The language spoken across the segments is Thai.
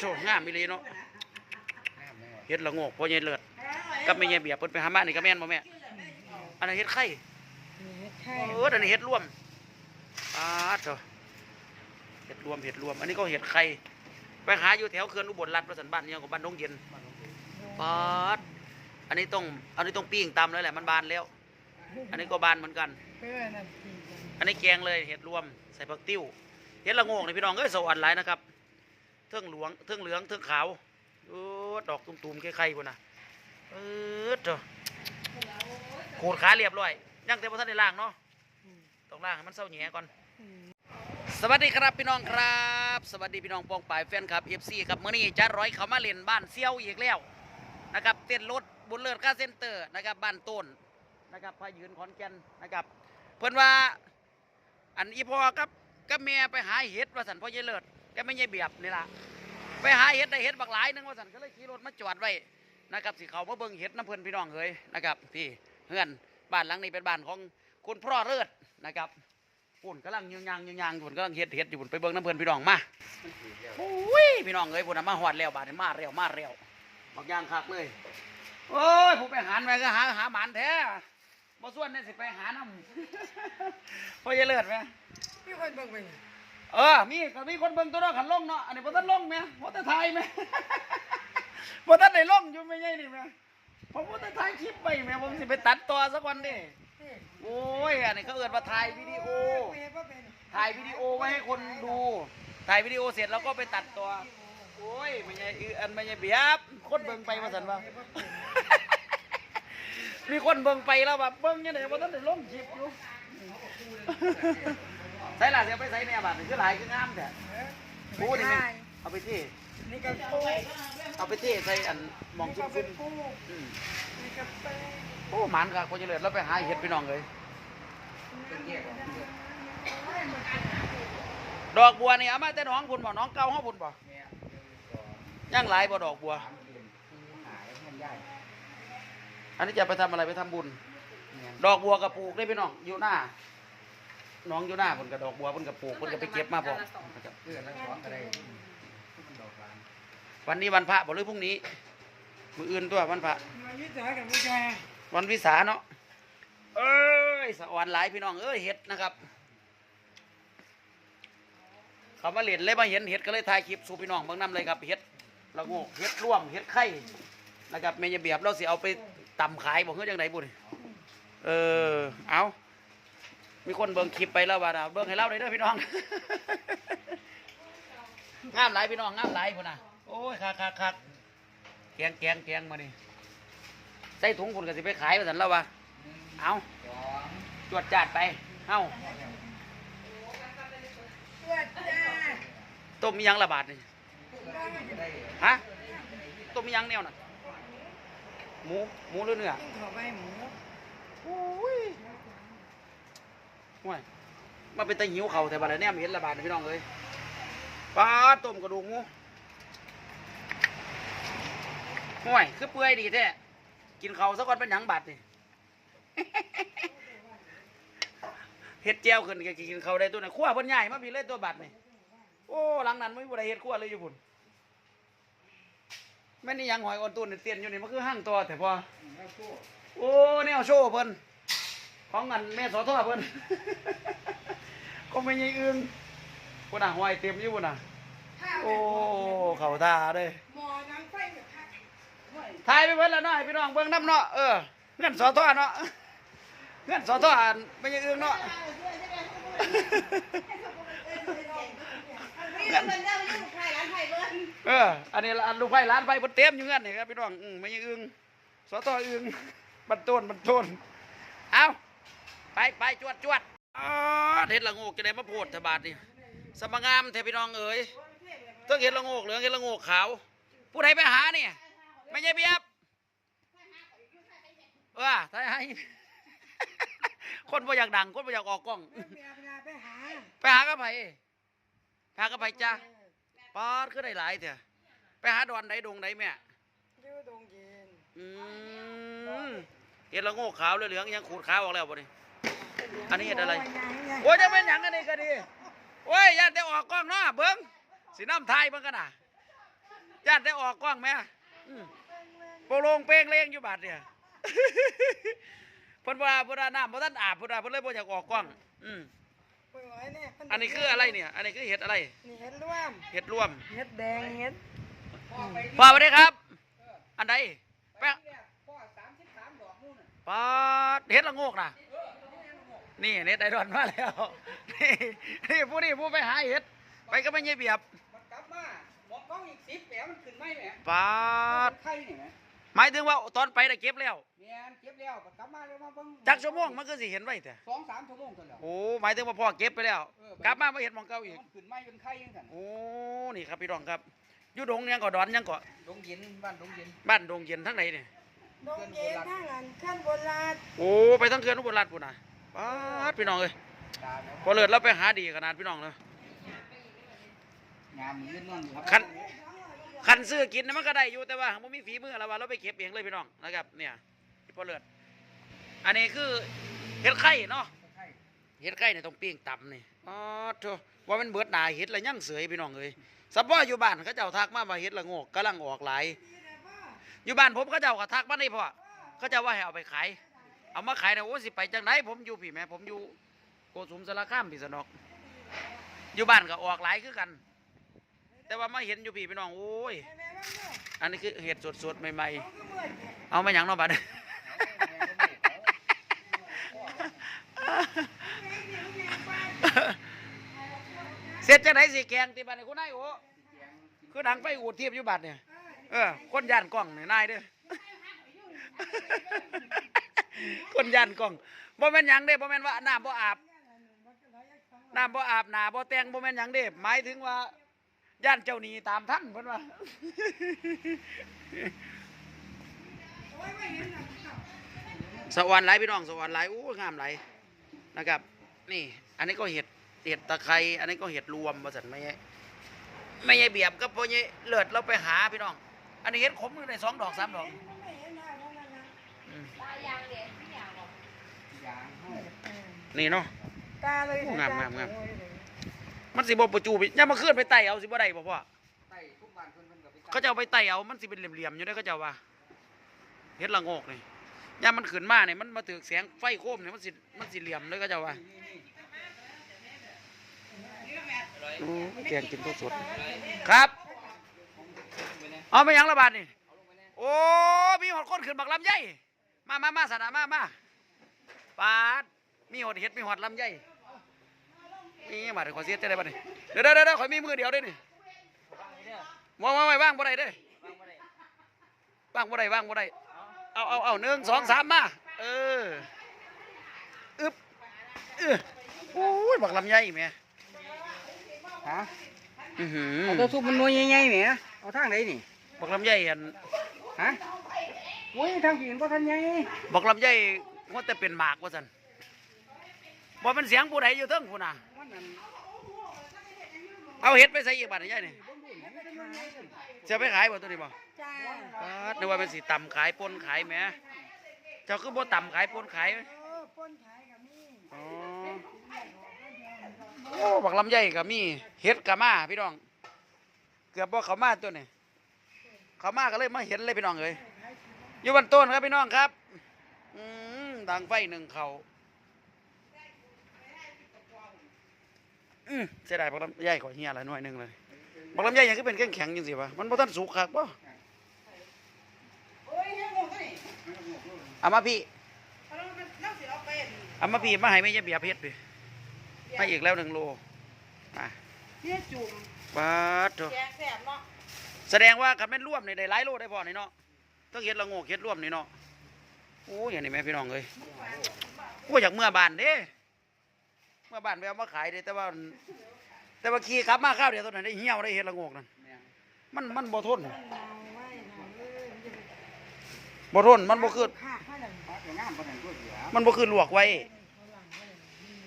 โถงามอีหลีเนาะเฮ็ดละโงกพ่อใหญ่เลิศกับแม่ใหญ่เบียบเพิ่นไปหามานี่ก็แม่นบ่แม่อันนั้นเฮ็ดไข่ใช่เอออันนี้เฮ็ดรวมปาดโถเฮ็ดรวมเฮ็ดรวม อันนี้ก็เฮ็ดไข่ไปหาอยู่แถวเขื่อนอุบลรัฐประสันบ้านเนี่ยของบ้านดงเย็นปาดอันนี้ต้องอันนี้ต้องปิ้งตำเลยแหละมันบานแล้ว อันนี้ก็บานเหมือนกันเพื่อนั่นปีกันอันนี้แกงเลยเห็ดรวมใส่ผักติ้วเห็ดละโงกนี่พี่น้องเอ้ยสวรรค์หลายนะครับเทิงหลวงเทิงเหลืองเทิงขาวโอ้ดอกตุ่มๆไข่ๆพุ่นน่ะเออเจ้าขูดขาเรียบร้อยยังแต่พอท่านได้ล่างเนาะต้องล่างให้มันเศร้าแหน่ก่อนสวัสดีครับพี่น้องครับ สวัสดีพี่น้องปองปายแฟนครับเอฟซีครับมื้อนี้จะร้อยเขามาเล่นบ้านเซี่ยวอีกแล้วนะครับเต้นรถบุญเลิศค่าเซ็นเตอร์นะครับบ้านต้นนะครับพายืนขอนแก่นนะครับเพิ่นว่าอันอีพ่อกับกับแม่ไปหาเห็ดว่าสันพ่อเยเลิศ ก็ไม่ใช่เบียบนี่ล่ะไปหาเห็ดได้เห็ดบักหลายหนึงว่าสันก็เลยขี่รถมาจอดไว้นะครับสิเขามาเบิ่งเห็ดน้ำเพลินพี่น้องเอ้ยนะครับพี่เฮือนบ้านหลังนี้เป็นบ้านของคุณพ่อเลิศนะครับปุ่นกำลังยืงยางยืงยางอยู่พุ่นกำลังเห็ดเห็ดอยู่พุ่นไปเบิ่งน้ำเพลินพี่น้องมาโอ้ยพี่น้องเอ้ยพุ่นน่ะมาหอดแล้วบาดนี้มาเร็วมาเร็วบักยางคักเลยโอ้ยผู้ไปหาไปก็หาหาหมานแท้บ่ส่วนนี่สิไปหาน้ำพ่อเยเลิศไหมมีคนเบิ่งไป เออ มีก็มีคนเบิ่งตัวเนาะขันลงเนาะ อันนี้บ่ทันลงแม่บ่ทันถ่ายแม่ บ่ทันได้ลงอยู่แม่ใหญ่นี่แม่ผมบ่ทันถ่ายคลิปไปแม่ผมสิไปตัดต่อสักวันเด้โอ้ย อันนี้เขาเอิ้นว่าถ่ายวิดีโอ ถ่ายวิดีโอไว้ให้คนดู ถ่ายวิดีโอเสร็จแล้วก็ไปตัดต่อ โอ้ยแม่ใหญ่อีอันแม่ใหญ่เบียบคนเบิ่งไปว่าซั่นว่า มีคนเบิ่งไปแล้วแบบเบิ่งยังไงบ่ทันได้ลงคลิปอยู่ ใส่ล่ะเดี๋ยวไปใส่แนวบาดนี่คือหลายคืองามแท้โอ้นี่แม่นเอาไปที่นี่ก็ปูเอาไปที่ใส่อันหมองนี่ซุ่ก็มเป็นปูๆอืมนี่ก็เป็นโอ้หมันค่ะคนจะเลิศแล้วไปหาเห็ดพี่น้องเลยดอกบัวนี่เอามาแต่น้องพุ่นบ่น้องเก่าเฮาพุ่นบ่ย่างหลายบ่ดอกบัวอันนี้จะไปทำอะไรไปทำบุญ ดอกบัวกับปลูกได้พี่น้องอยู่หน้า น้องอยู่หน้าเพิ่นกับดอกบัวเพิ่นกับปลูกเพิ่นก็ไปเก็บมาพร้อมนะครับเพื่อนแล้วสอนก็ได้มันดอกบานวันนี้วันพระบ่หรือพรุ่งนี้ มื้ออื่นตัววันพระมาวิจารกับวิจารวันวิสาเนาะ เอ้ยสะอ่อนหลายพี่น้องเอ้ยเห็ดนะครับ เขามาเล่นเลยมาเห็นเห็ดก็เลยถ่ายคลิปสู่พี่น้องเบิ่งนํเลยครับเห็ดละโงกเห็ดร่วมเห็ดไข่นะครับแม่ยายเบียบเราสิเอาไปตำขายบอกเฮ้ยจังไดบุญเออเอา มีคนเบิ่งคลิปไปแล้วว่าน่ะเบิ่งให้เราได้เด้อพี่น้อง งามหลายพี่น้องงามหลายพุ่นน่ะโอ้ยคักคักคักแกงแกงแกงมานี่ใส่ถุงคุณก็สิไปขายมาสันแล้ววะเอาสองจวดจาดไปเอาตรวจจ้าต้มอิหยังละบาทนี่ได้ฮะต้มอิหยังแนวน่ะหมูหมูหรือเนื้อกินข้าวใบหมูโอ้ย ห่วยมาเป็นตะหิวเขาแต่บัดนี้เห็นละบาทนี่พี่น้องเอ้ยปลาต้มกระดูกหมูห่วยคือเปื่อยดีแท้กินเขาสักวันเป็นหยังบาดนี่เฮ็ดเจียวขึ้นก็กินเขาได้ตัวน่ะขั้วเพิ่นใหญ่มาพี่เลยตัวบาดนี่โอ้หลังนั้นไม่มีบ่ได้เฮ็ดขั้วเลยอยู่พุ่นแม่นี่ยังหอยออนตูนเตียนอยู่นี่มันคือห้างตัวแต่พอโอ้แนวโชว์เพิ่น ของเงินแม่สอทอเพิ่น ก็ไม่ยังอึ้งพุ่นน่ะหอยเต็มอยู่พุ่นน่ะโอ้ เข้าท่าเด้หมอน้ำไฟกับข้าถ่ายไปเพิ่นแล้วเนาะให้พี่น้องเบิ่งน้ำเนาะ เออ เงินสอทอเนาะ เงินสอทออันไม่ยังอึ้งเนาะ นี่เราเป็นเรื่องยุ่งใครร้านไทยเบิ้ลเออ อันนี้อันลูกไผ่ร้านไผ่เพิ่นเต็มอยู่เงินนี่ครับพี่น้องอืมไม่ยังอึ้งสอทออึ้งบันต้นบันต้นเอา ไปไปจวดจวดอ๋อเห็ดละโงกจะได้มาโพดทบาทนี่สมงามแท้พี่น้องเอ๋ยต้องเห็ดละโงกเหลืองเห็ดละโงกขาว ผู้ใดไปหาเนี่ยไม่ใช่เบียบเออไทยให้คนบ่อยากดังคนบ่อยากออกกล้องเวลาเวลาไปหาไปหากับไผไปหากับไผจ้าปอดคือได้หลายเถอะไปหาดอนไหนดงไหนแม่อยู่ดงเย็นอืมเห็ดละโงกขาวเหลืองๆยังขูดขาวออกแล้วบ่นี่ อันนี้เห็ดอะไร โอ้ยจะเป็นหยังกันนี่ก็ดีโอ้ยอย่าได้ออกกล้องเนาะเบิ้งสีน้ำไทยเบิ้งกันน่ะญาติได้ออกกล้องไหมอืมโปโลงเป้งเลงอยู่บาดเนี่ยเพิ่นว่าเพิ่นว่าน้ำบ่ทันอาบเพิ่นว่าเพิ่นเลยบ่อยากออกกล้อง อืมเปิดไว้เนี่ยเพิ่อันนี้คืออะไรเนี่ย อันนี้คือเห็ดอะไรนี่เห็ดร่วม เห็ดร่วม เห็ดแดง เห็ดพ่อสวัสดีครับ อันใดแป๊ะพ่อสามสิบสามดอกนู่นน่ะปาดเห็ดละโงกนะ นี่เน็ตไอดอนมาแล้ว นี่นี่ผู้นี่ผู้ไปหาเห็ด ไปก็ไม่เงียบเบียบมันกลับมาบอกกล้องอีกสิบแหมมันขึ้นไหมแหมปาดไข่นี่แหมหมายถึงว่าตอนไปน่ะเก็บแล้วเมียนเก็บแล้วมันกลับมาแล้วมาเบิ่งจักชั่วโมงมันก็สิเห็นไว้แต่สองสามชั่วโมงเท่านั้นโอ้หมายถึงว่าพ่อเก็บไปแล้วกลับมาไม่เห็นหมองเก่าอีก มันขึ้นไหมเป็นไข่ยังกันโอ้นี่ครับพี่รองครับอยู่ดงยังก่อดอนยังก่อดงเย็นบ้านดงเย็นบ้านดงเย็นทั้งไหนเนี่ยดงเย็นทางอันขั้นโบราณโอ้ไปทั้งเขื่อนอุบลราชปุ่นน่ะ ปาดพี่น้องเอ้ยตาแล้วพอเลิศเราไปหาดีขนาดพี่น้องเลยงามมือนั่นครับคันคันซื้อกินน่ะมันก็ได้อยู่แต่ว่ามันมีฝีมือแล้วว่าเราไปเก็บเองเลยพี่น้องนะครับ เนี่ยพอเลิศอันนี้คือเห็ดไข่เนาะไข่เห็ดไข่เนี่ยต้องปิ้งต่ำนี่อ๋อโธ่ว่ามันเบิดหนาเห็ดละยั่งเสยพี่น้องเอ้ยสับ่อยู่บ้านเขาเจ้าทักมาว่าเห็ดละโงกกำลังออกหลายอยู่บ้านผมเขาเจ้าก็ทักมานี่พ่อเขาเจ้าว่าให้เอาไปขาย เอามาขายนะโอ้สิไปจังไหนผมอยู่พี่แม่ผมอยู่โกสุมสารคามพี่สนอก อยู่บ้านก็ออกหลายคือกัน แต่ว่ามาเห็นอยู่พี่พี่น้องโอ้ย อันนี้คือเห็ดสดๆใหม่ๆ เอามาหยังเนาะบัดนี้เสร็จจังไหนสิแกงตีบัดนี้คุณนายโอ้คือดังไปอูดเทียบอยู่บัดเนี่ยเออคนย่านกล้องเนี่ยนายเด้อ คนย่านกล้องบ่แม่นหยังเด้บ่แม่นว่าน้ำบ่อาบน้ำบ่อาบหนาบ่แต่งบ่แม่นหยังเด้หมายถึงว่าย่านเจ้าหนี้ตามท่านเพิ่นว่า สวรรค์หลายพี่น้องสวรรค์หลายอู้งามหลายนะครับ นี่ อันนี้ก็เห็ดเห็ดตะไคร้อันนี้ก็เห็ดรวมมาสันไม่ใช่ไม่ใช่เบียบก็พอใช่ยเลิศเราไปหาพี่น้อง อันนี้เห็ดขมมือได้สองดอกสามดอก นี่เนาะตาเลยงามงามงามมันสิบ่ประจูไปย่ามาขึ้นไปไต่เอาสิบ่ได้บ่พ่อใต้ทุกบ้านเพิ่นเพิ่นก็ไปเขาจะเอาไปไต่เอามันสิเป็นเหลี่ยมๆอยู่ได้อเขาเจ้าว่าเห็ดละโงกนี่ย่ามันขึ้นมาเนี่ยมันมาถือแสงไฟโคมเนี่ยมันสิมันสิเหลี่ยมเลยเขาเจ้าว่าโอ้ยแกงกินสดๆครับเอาไปหยังระบาดนี่โอ้มีหอดคนขึ้นบักลำไยมามามาสนะมามา ปาดมีหอดเห็ดมีหอดลำไยนี่มาเดี๋ยวขอเสียจะได้บัดนี่เดี๋ยวเดี๋ยวเดี๋ยวขอยมีมือเดียวเด้อนี่วางวางไว้ว่างบ่ได้เด้อว่างบ่ได้ว่างบ่ได้เอาเอาเอาหนึ่งสองสามมาเอออึบเออโอ้ยบักลำไยแม่ฮะอือหือเอาตัวซุปมันหน่วยใหญ่ๆแหมเอาทางไหนนี่บักลำไยอันฮะโอ้ยทางผีก็ทันใหญ่บักลำไย ว่าแต่เป็นหมากว่าสันบ่เป็นเสียงผู้ใดอยู่เทิงผู้น่ะมันนั่นเอาเห็ดไปใส่อีกบาทนี่ยายนี่เบิ่งดูนี่มันจะหน่วยใหญ่ขึ้นจะไปขายบ่ตัวนี้บ่จ้าปาดนึกว่าเป็นสีต่ำขายปนขายแหมเจ้าคือบ่ต่ำขายปนขายโอ้ป้นขายกับนี่อ๋อโอ้บักลำไยก็มีเห็ดก็มาพี่น้อง เกือบบ่เขามาตัวนี้เขามาก็เลยมาเห็นเลยพี่น้องเอ้ยอยู่บนต้นครับพี่น้องครับอื มดังไฟหนึ่งเขาอืมเสียดายบักลำไยขอเฮียอะไรหน่อยหนึงเลยบักลำไยยังคือเป็นแข็งแข็งๆจังสิวะมันบ่ทันสุกคักบ่โอ้ยยังงงกันนี่เอามาพี่เราเราสิเอาไปเอามาพี่มาให้ไม่ใช่เบียร์เพชรพี่ให้อีกแล้วหนึ่งโลมาเนี่ยจุ่มปาดโถแกงแสบเนาะแสดงว่าคันแม่นร่วมนี่ได้หลายโลได้พอนี่เนาะต้องเฮ็ดละโงกเฮ็ดร่วมนี่เนาะ โอ้ยอย่างนี้แม่พี่น้องเอ้ยโอ้ยอยากเมื่อบ้านเด้เมื่อบ้านไปเอามาขายเด้แต่ว่า แต่ว่าขี่ขับมาข้าวเดียวตอนนั้นได้เหี่ยวได้เฮ็ดละโงกนั่นแม่นมันมันบ่ทนมันเอาไว้หน่อยเอ้ยมันจะไปบ่ทนมันบ่คือฆ่าให้หน่อยเอาแต่งามบ่ทันก็เสียมันบ่คือลวกไว้เขาหลังไว้เลย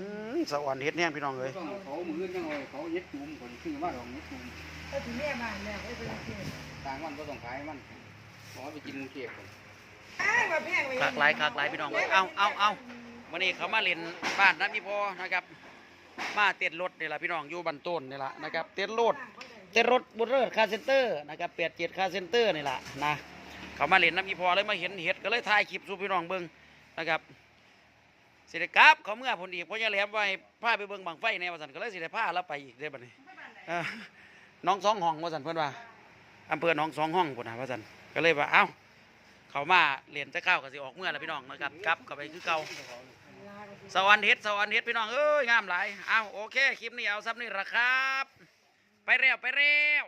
อืมสวรรค์เฮ็ดแน่พี่น้องเอ้ยต้องเขามือยังไงเขาเย็ดจุ่มคนขึ้นมาดอกเย็ดจุ่มไอ้ที่แม่บ้านแล้วไอ้เป็นเกศต่างวันก็ต้องขายมันขอไปกินเก็บ คากหลายคากหลายพี่น้องเอ้ยเอาเอาเอาวันนี้เขามาเล่นบ้านน้ำมีพอนะครับ มาเต้นรถนี่ล่ะพี่น้องอยู่บันต้นนี่ล่ะนะครับ เต้นรถเต้นรถบุญเลิศคาเซนเตอร์นะครับเปียดเจ็ดคาเซนเตอร์นี่แหละนะเขามาเล่นน้ำอีพอเลยมาเห็นเห็ดก็เลยถ่ายคลิปสู่พี่น้องเบิ่งนะครับสิได้กราบเขาเมื่อผลอีกเพราะยายแหลมว่าให้พาไปเบิ่งบังไฟแนวสันก็เลยสิได้พาแล้วไปอีกได้อบัดนี้เออน้องสองห้องว่าสันเพื่อนว่าอำเภอหน้องสองห้องพุ่นนะว่าสันก็เลยว่าเอ้า เขามาเรียนจะเข้าก็สิออกเมื่อแล้วพี่น้องนะครับกลับกลับไปคือเก่าสวรรค์เฮ็ดสวรรค์เฮ็ดพี่น้องเอ้ยงามหลายเอาโอเคคลิปนี้เอาซับนี่ละครับ ไปเร็วไปเร็ว